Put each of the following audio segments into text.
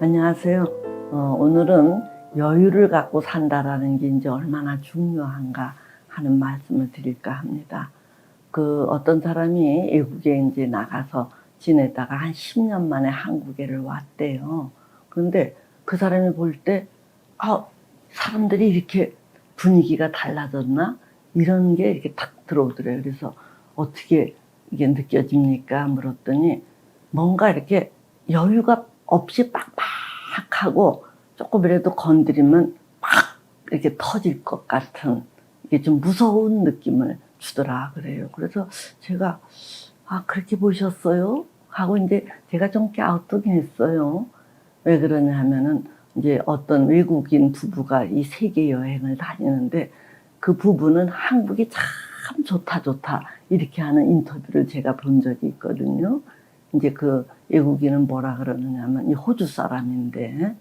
안녕하세요. 어, 오늘은 여유를 갖고 산다라는 게 이제 얼마나 중요한가 하는 말씀을 드릴까 합니다. 그 어떤 사람이 외국에 이제 나가서 지내다가 한 10년 만에 한국에를 왔대요. 그런데 그 사람이 볼 때, 아, 사람들이 이렇게 분위기가 달라졌나? 이런 게 이렇게 탁 들어오더래요. 그래서 어떻게 이게 느껴집니까? 물었더니 뭔가 이렇게 여유가 없이 빡빡 하고 조금이라도 건드리면 팍 이렇게 터질 것 같은 이게 좀 무서운 느낌을 주더라 그래요. 그래서 제가 아 그렇게 보셨어요? 하고 이제 제가 좀 갸우뚱했어요. 왜 그러냐 하면은 이제 어떤 외국인 부부가 이 세계 여행을 다니는데 그 부부는 한국이 참 좋다 좋다 이렇게 하는 인터뷰를 제가 본 적이 있거든요. 이제 그 외국인은 뭐라 그러느냐 하면 이 호주 사람인데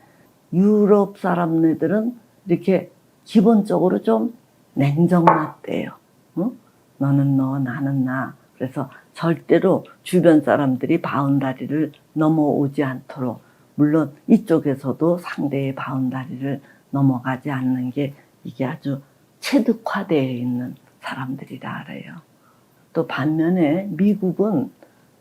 유럽 사람네들은 이렇게 기본적으로 좀 냉정맞대요. 어? 너는 너, 나는 나. 그래서 절대로 주변 사람들이 바운다리를 넘어오지 않도록 물론 이쪽에서도 상대의 바운다리를 넘어가지 않는 게 이게 아주 체득화되어 있는 사람들이라 그래요. 또 반면에 미국은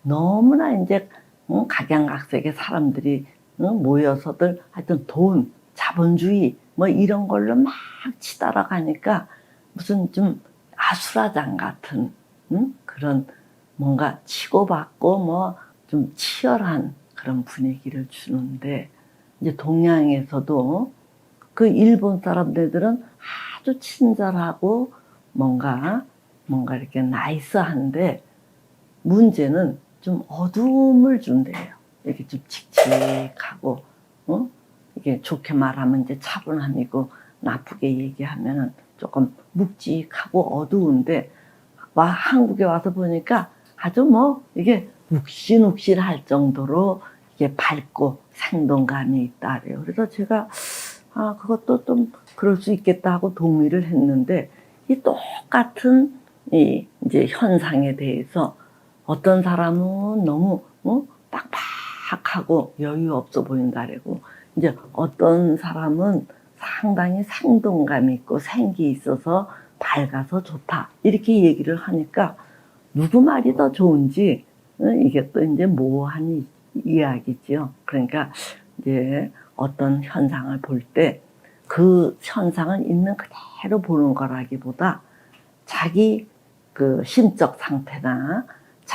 너무나 이제 응, 각양각색의 사람들이 응, 모여서들 하여튼 돈, 자본주의 뭐 이런 걸로 막 치달아 가니까 무슨 좀 아수라장 같은 응? 그런 뭔가 치고받고 뭐 좀 치열한 그런 분위기를 주는데 이제 동양에서도 그 일본 사람들은 아주 친절하고 뭔가 뭔가 이렇게 나이스한데 문제는 좀 어두움을 준대요. 이렇게 좀 칙칙하고, 어? 이게 좋게 말하면 이제 차분함이고, 나쁘게 얘기하면은 조금 묵직하고 어두운데, 와, 한국에 와서 보니까 아주 뭐, 이게 욱신욱신 할 정도로 이게 밝고 생동감이 있다 그래요. 그래서 제가, 아, 그것도 좀 그럴 수 있겠다 하고 동의를 했는데, 이 똑같은 이 이제 현상에 대해서 어떤 사람은 너무 어? 빡빡하고 여유 없어 보인다라고 이제 어떤 사람은 상당히 생동감 있고 생기 있어서 밝아서 좋다 이렇게 얘기를 하니까 누구 말이 더 좋은지 어? 이게 또 이제 모호한 이- 이야기죠. 그러니까 이제 어떤 현상을 볼 때 그 현상은 있는 그대로 보는 거라기보다 자기 그 심적 상태나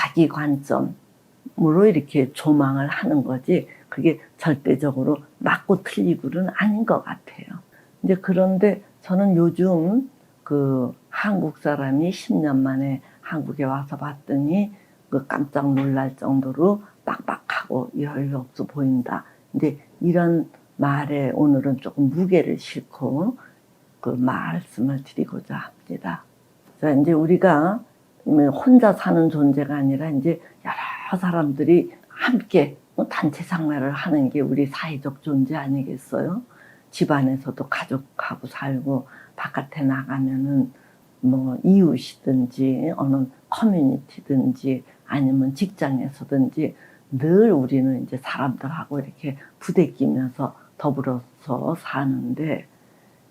자기 관점으로 이렇게 조망을 하는 거지 그게 절대적으로 맞고 틀리고는 아닌 것 같아요. 이제 그런데 저는 요즘 그 한국 사람이 10년 만에 한국에 와서 봤더니 그 깜짝 놀랄 정도로 빡빡하고 여유 없어 보인다. 근데 이런 말에 오늘은 조금 무게를 싣고 그 말씀을 드리고자 합니다. 자, 이제 우리가 혼자 사는 존재가 아니라 이제 여러 사람들이 함께 뭐 단체 생활을 하는 게 우리 사회적 존재 아니겠어요? 집안에서도 가족하고 살고 바깥에 나가면은 뭐 이웃이든지 어느 커뮤니티든지 아니면 직장에서든지 늘 우리는 이제 사람들하고 이렇게 부대끼면서 더불어서 사는데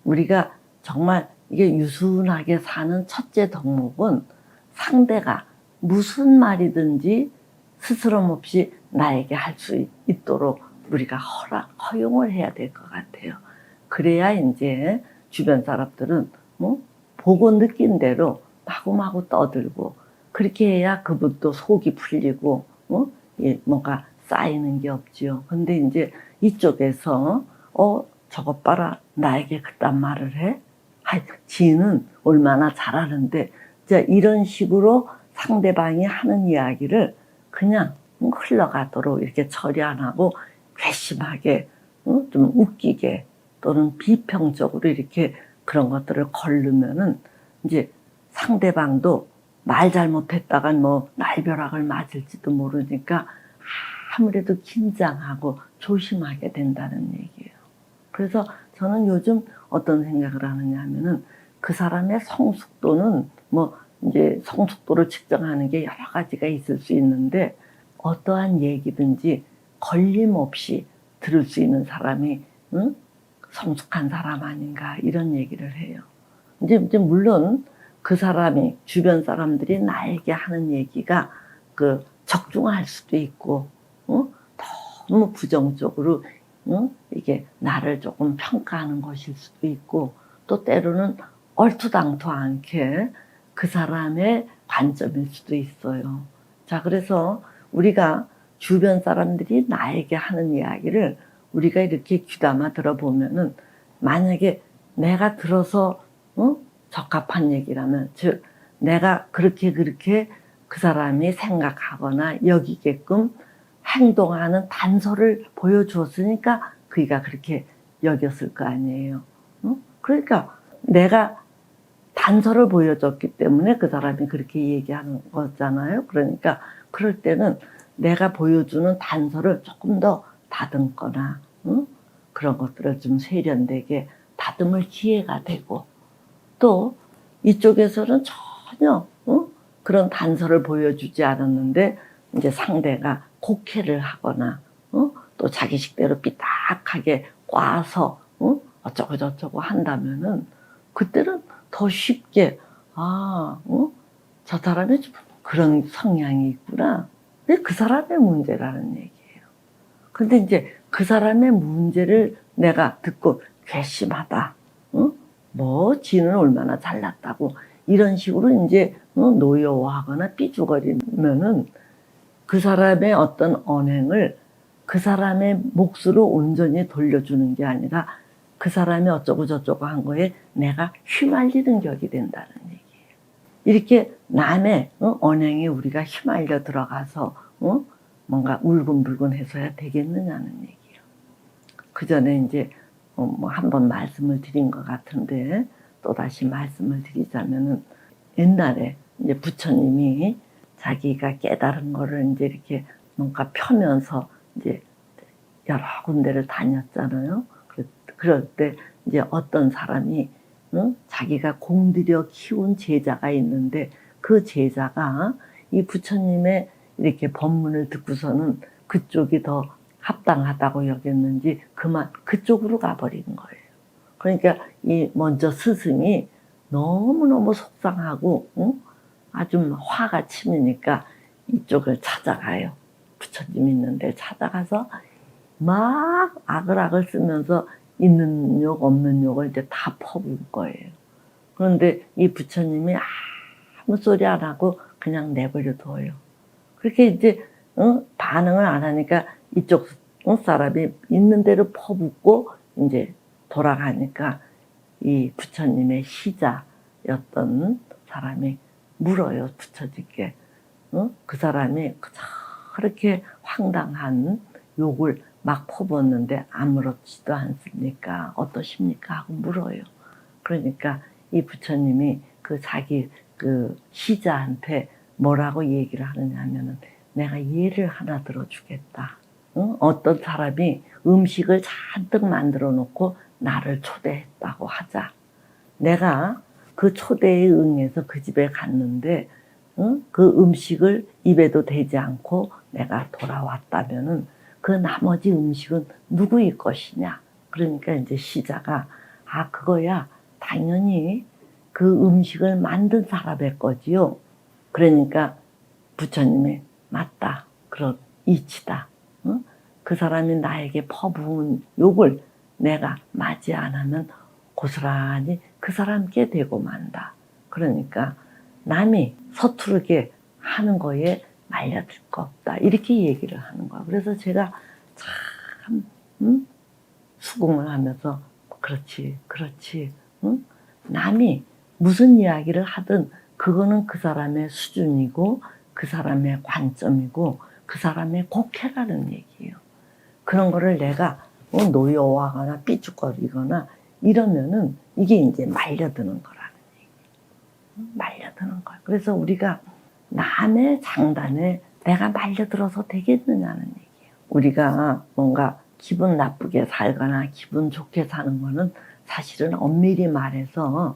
우리가 정말 이게 유순하게 사는 첫째 덕목은 상대가 무슨 말이든지 스스럼 없이 나에게 할 수 있도록 우리가 허락, 허용을 해야 될 것 같아요. 그래야 이제 주변 사람들은 뭐 보고 느낀 대로 마구마구 떠들고 그렇게 해야 그분도 속이 풀리고 어? 예, 뭔가 쌓이는 게 없지요. 근데 이제 이쪽에서 어 저것 봐라 나에게 그딴 말을 해? 아, 지는 얼마나 잘하는데 자 이런 식으로 상대방이 하는 이야기를 그냥 흘러가도록 이렇게 처리 안 하고 괘씸하게 어? 좀 웃기게 또는 비평적으로 이렇게 그런 것들을 걸르면은 이제 상대방도 말 잘못했다간 뭐 날벼락을 맞을지도 모르니까 아무래도 긴장하고 조심하게 된다는 얘기예요. 그래서 저는 요즘 어떤 생각을 하느냐 하면은 그 사람의 성숙도는 뭐 이제 성숙도를 측정하는 게 여러 가지가 있을 수 있는데 어떠한 얘기든지 걸림없이 들을 수 있는 사람이 응? 성숙한 사람 아닌가 이런 얘기를 해요. 이제, 이제 물론 그 사람이 주변 사람들이 나에게 하는 얘기가 그 적중할 수도 있고 어? 너무 부정적으로 어? 이게 나를 조금 평가하는 것일 수도 있고 또 때로는 얼토당토 않게 그 사람의 관점일 수도 있어요. 자, 그래서 우리가 주변 사람들이 나에게 하는 이야기를 우리가 이렇게 귀담아 들어보면은 만약에 내가 들어서 어? 적합한 얘기라면 즉 내가 그렇게 그렇게 그 사람이 생각하거나 여기게끔 행동하는 단서를 보여주었으니까 그이가 그렇게 여겼을 거 아니에요. 어? 그러니까 내가 단서를 보여줬기 때문에 그 사람이 그렇게 얘기하는 거잖아요. 그러니까 그럴 때는 내가 보여주는 단서를 조금 더 다듬거나 응? 그런 것들을 좀 세련되게 다듬을 기회가 되고 또 이쪽에서는 전혀 응? 그런 단서를 보여주지 않았는데 이제 상대가 곡해를 하거나 어? 또 자기 식대로 삐딱하게 꽈서 어? 어쩌고 저쩌고 한다면은 그때는 더 쉽게 아, 어? 저 사람이 좀 그런 성향이 있구나. 그 사람의 문제라는 얘기예요. 근데 이제 그 사람의 문제를 내가 듣고 괘씸하다. 어? 뭐 지는 얼마나 잘났다고 이런 식으로 이제 어? 노여워하거나 삐죽거리면은 그 사람의 어떤 언행을 그 사람의 몫으로 온전히 돌려주는 게 아니라 그 사람이 어쩌고 저쩌고 한 거에 내가 휘말리는 격이 된다는 얘기예요. 이렇게 남의 어, 언행에 우리가 휘말려 들어가서 어? 뭔가 울근불근 해서야 되겠느냐는 얘기예요. 그 전에 이제 어, 뭐 한번 말씀을 드린 것 같은데 또 다시 말씀을 드리자면은 옛날에 이제 부처님이 자기가 깨달은 거를 이제 이렇게 뭔가 펴면서 이제 여러 군데를 다녔잖아요. 그- 그럴 때 이제 어떤 사람이 응? 자기가 공들여 키운 제자가 있는데 그 제자가 이 부처님의 이렇게 법문을 듣고서는 그쪽이 더 합당하다고 여겼는지 그만 그쪽으로 가버린 거예요. 그러니까 이 먼저 스승이 너무너무 속상하고 응? 아주 화가 치미니까 이쪽을 찾아가요. 부처님 있는 데 찾아가서 막 악을악을 쓰면서 있는 욕 없는 욕을 이제 다 퍼부을 거예요. 그런데 이 부처님이 아무 소리 안 하고 그냥 내버려 둬요. 그렇게 이제 어? 반응을 안 하니까 이쪽 어? 사람이 있는 대로 퍼붓고 이제 돌아가니까 이 부처님의 시자였던 사람이 물어요 부처님께 어? 그 사람이 저렇게 황당한 욕을 막 퍼붓는데 아무렇지도 않습니까? 어떠십니까? 하고 물어요. 그러니까 이 부처님이 그 자기 그 시자한테 뭐라고 얘기를 하느냐 하면은 내가 예를 하나 들어주겠다. 응? 어떤 사람이 음식을 잔뜩 만들어 놓고 나를 초대했다고 하자. 내가 그 초대에 응해서 그 집에 갔는데 응? 그 음식을 입에도 대지 않고 내가 돌아왔다면은 그 나머지 음식은 누구의 것이냐? 그러니까 이제 시자가 아 그거야 당연히 그 음식을 만든 사람의 거지요. 그러니까 부처님이 맞다. 그런 이치다. 응? 그 사람이 나에게 퍼부은 욕을 내가 맞이 안 하면 고스란히 그 사람께 되고 만다. 그러니까 남이 서투르게 하는 거에 말려들 거 없다. 이렇게 얘기를 하는 거야. 그래서 제가 참, 음? 수긍을 하면서, 그렇지, 그렇지, 응? 남이 무슨 이야기를 하든 그거는 그 사람의 수준이고, 그 사람의 관점이고, 그 사람의 곡해라는 얘기예요. 그런 거를 내가 어, 노여워하거나 삐죽거리거나 이러면은 이게 이제 말려드는 거라는 얘기예요. 말려드는 거야. 그래서 우리가 남의 장단에 내가 말려들어서 되겠느냐는 얘기예요. 우리가 뭔가 기분 나쁘게 살거나 기분 좋게 사는 거는 사실은 엄밀히 말해서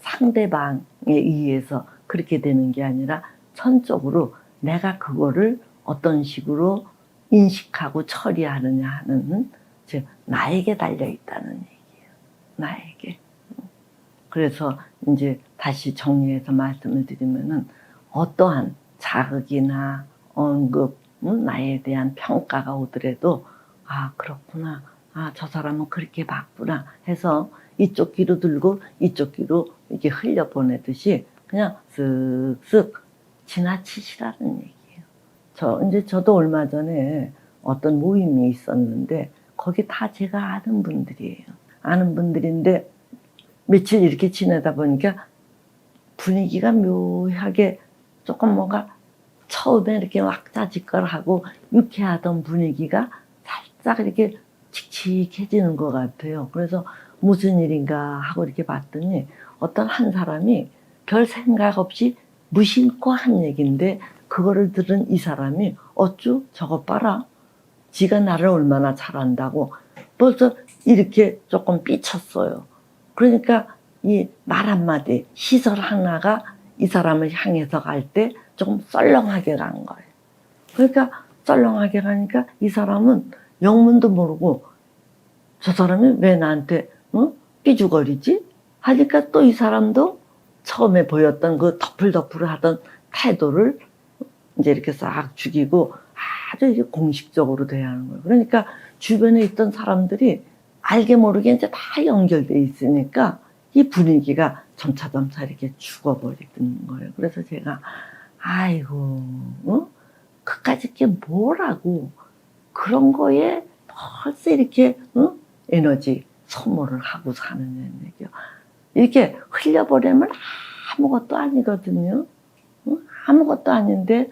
상대방에 의해서 그렇게 되는 게 아니라 천적으로 내가 그거를 어떤 식으로 인식하고 처리하느냐 하는 즉 나에게 달려 있다는 얘기예요. 나에게. 그래서 이제 다시 정리해서 말씀을 드리면은 어떠한 자극이나 언급, 음, 나에 대한 평가가 오더라도 아 그렇구나, 아 저 사람은 그렇게 봤구나 해서 이쪽 귀로 들고 이쪽 귀로 이렇게 흘려 보내듯이 그냥 쓱쓱 지나치시라는 얘기예요. 저 이제 저도 얼마 전에 어떤 모임이 있었는데 거기 다 제가 아는 분들이에요. 아는 분들인데 며칠 이렇게 지내다 보니까 분위기가 묘하게 조금 뭔가 처음에 이렇게 왁자지껄하고 유쾌하던 분위기가 살짝 이렇게 칙칙해지는 것 같아요. 그래서 무슨 일인가 하고 이렇게 봤더니 어떤 한 사람이 별 생각 없이 무심코 한 얘기인데 그거를 들은 이 사람이 어쭈 저것 봐라 지가 나를 얼마나 잘 안다고 벌써 이렇게 조금 삐쳤어요. 그러니까 이 말 한마디, 시설 하나가 이 사람을 향해서 갈 때 조금 썰렁하게 간 거예요. 그러니까 썰렁하게 가니까 이 사람은 영문도 모르고 저 사람이 왜 나한테 어? 삐죽거리지? 하니까 또 이 사람도 처음에 보였던 그 덮을덮을 하던 태도를 이제 이렇게 싹 죽이고 아주 이게 공식적으로 돼야 하는 거예요. 그러니까 주변에 있던 사람들이 알게 모르게 이제 다 연결돼 있으니까 이 분위기가 점차 점차 이렇게 죽어버리는 거예요. 그래서 제가 아이고, 어? 그까짓 게 뭐라고 그런 거에 벌써 이렇게 어? 에너지 소모를 하고 사는 얘기요. 이렇게 흘려버리면 아무것도 아니거든요. 어? 아무것도 아닌데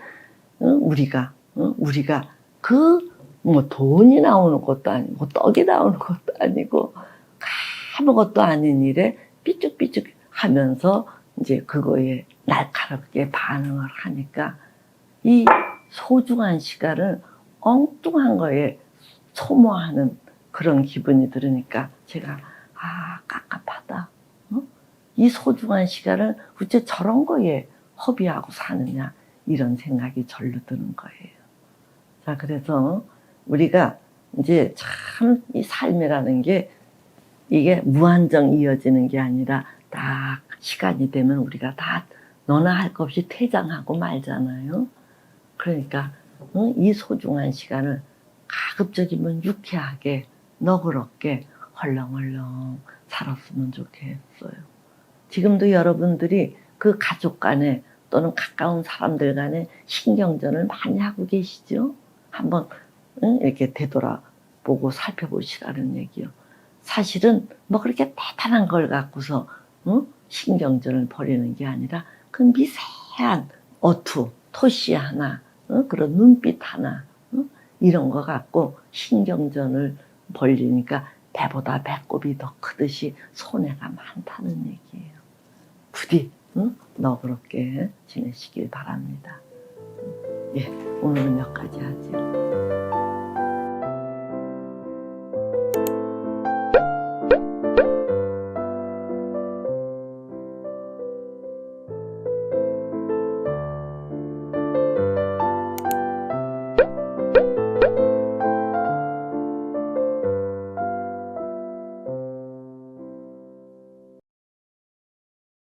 어? 우리가 어? 우리가 그 뭐 돈이 나오는 것도 아니고 떡이 나오는 것도 아니고 아무것도 아닌 일에 삐죽삐죽 하면서 이제 그거에 날카롭게 반응을 하니까 이 소중한 시간을 엉뚱한 거에 소모하는 그런 기분이 들으니까 제가 아 깝깝하다. 어? 이 소중한 시간을 어째 저런 거에 허비하고 사느냐 이런 생각이 절로 드는 거예요. 자 그래서 우리가 이제 참 이 삶이라는 게 이게 무한정 이어지는 게 아니라 딱 시간이 되면 우리가 다 너나 할 것 없이 퇴장하고 말잖아요. 그러니까 어? 이 소중한 시간을 가급적이면 유쾌하게 너그럽게 헐렁헐렁 살았으면 좋겠어요. 지금도 여러분들이 그 가족 간에 또는 가까운 사람들 간에 신경전을 많이 하고 계시죠? 한번 응? 이렇게 되돌아보고 살펴보시라는 얘기요. 사실은 뭐 그렇게 대단한 걸 갖고서 응? 신경전을 벌이는 게 아니라 그 미세한 어투, 토시 하나, 응? 그런 눈빛 하나 응? 이런 거 갖고 신경전을 벌리니까 배보다 배꼽이 더 크듯이 손해가 많다는 얘기예요. 부디 응? 너그럽게 지내시길 바랍니다. 예, 오늘은 여기까지 하죠.